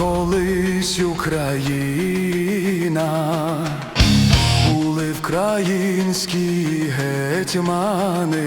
колись Україна, були вкраїнські гетьмани.